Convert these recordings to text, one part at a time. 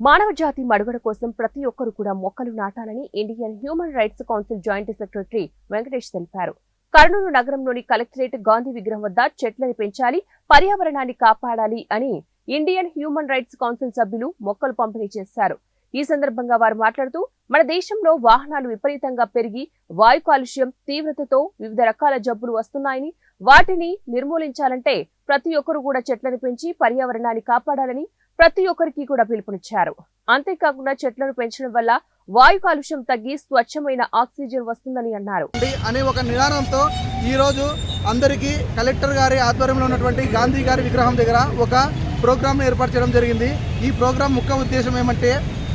మానవ జాతి మడుగడ కోసం ప్రతి ఒక్కరూ కూడా మొక్కలు నాటాలని Indian human rights council joint secretary Venkatesh తెలిపారు. కర్నూలు నగరంలోని కలెక్టరేట్ గాంధీ విగ్రహం వద్ద చెట్లను పెంచాలి పర్యావరణాన్ని కాపాడాలి అని ఇండియన్ హ్యూమన్ రైట్స్ కౌన్సిల్ సభ్యులు మొక్కలు పంపిణీ చేశారు. ఈ సందర్భంగా వారు మాట్లాడుతూ మన దేశంలో వాహనాలు విపరీతంగా పెరిగి వాయు కాలుష్యం తీవ్రతతో వివిధ రకాల జబ్బులు వస్తున్నాయని వాటిని నిర్మూలించాలంటే ప్రతి ఒక్కరూ కూడా చెట్లను పెంచి పర్యావరణాన్ని కాపాడాలని ప్రతి ఒక్కరికి కూడా పిలుపునిచ్చారు. అంతేకాకుండా చెట్లను పెంచడం వల్ల వాయు కాలుష్యం తగ్గి స్వచ్ఛమైన ఆక్సిజన్ వస్తుందని అన్నారు. ఉంది అనే ఒక నిదానంతో ఈరోజు అందరికీ కలెక్టర్ గారి ఆధ్వర్యంలో ఉన్నటువంటి గాంధీ గారి విగ్రహం దగ్గర ఒక ప్రోగ్రామ్ ఏర్పాటు చేయడం జరిగింది. ఈ ప్రోగ్రాం ముఖ్య ఉద్దేశం ఏమంటే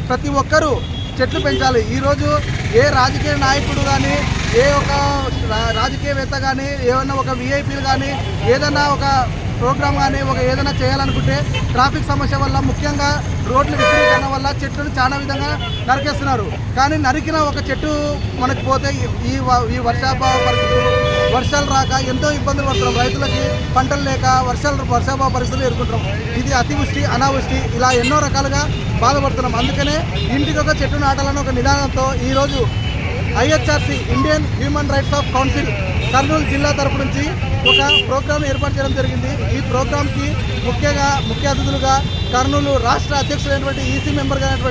ప్రతి ఒక్కరూ చెట్లు పెంచాలి. ఈరోజు ఏ రాజకీయ నాయకుడు కానీ ఏ ఒక రా- రాజకీయవేత్త కానీ ఏమన్నా ఒక విఐపీలు కానీ ఏదైనా ఒక ప్రోగ్రామ్ కానీ ఒక ఏదైనా చేయాలనుకుంటే ట్రాఫిక్ సమస్య వల్ల ముఖ్యంగా రోడ్లు విస్తీర్ణం వల్ల చెట్లను చాలా విధంగా నరికేస్తున్నారు. కానీ నరికిన ఒక చెట్టు మనకు పోతే ఈ- ఈ వ- ఈ వర్షాభావ పరిస్థితులు వర్షాలు రాక ఎంతో ఇబ్బందులు పడుతున్నాం. రైతులకి పంటలు లేక వర్షాలు వర్షాభావ పరిస్థితులు ఎదుర్కొంటున్నాం. ఇది అతివృష్టి అనావృష్టి ఇలా ఎన్నో రకాలుగా బాధపడుతున్నాం. అందుకనే ఇంటికి ఒక చెట్టు నాటాలని ఒక నిదానంతో ఈరోజు IHRC Indian human rights of council Kurnool జిల్లా తరపు నుంచి ఒక ప్రోగ్రాం ఏర్పాటు చేయడం జరిగింది. ఈ ప్రోగ్రాంకి ముఖ్యంగా ముఖ్య అతిథులుగా కర్నూలు రాష్ట్ర అధ్యక్షులైనటువంటి ఈసీ మెంబర్గా అయినటువంటి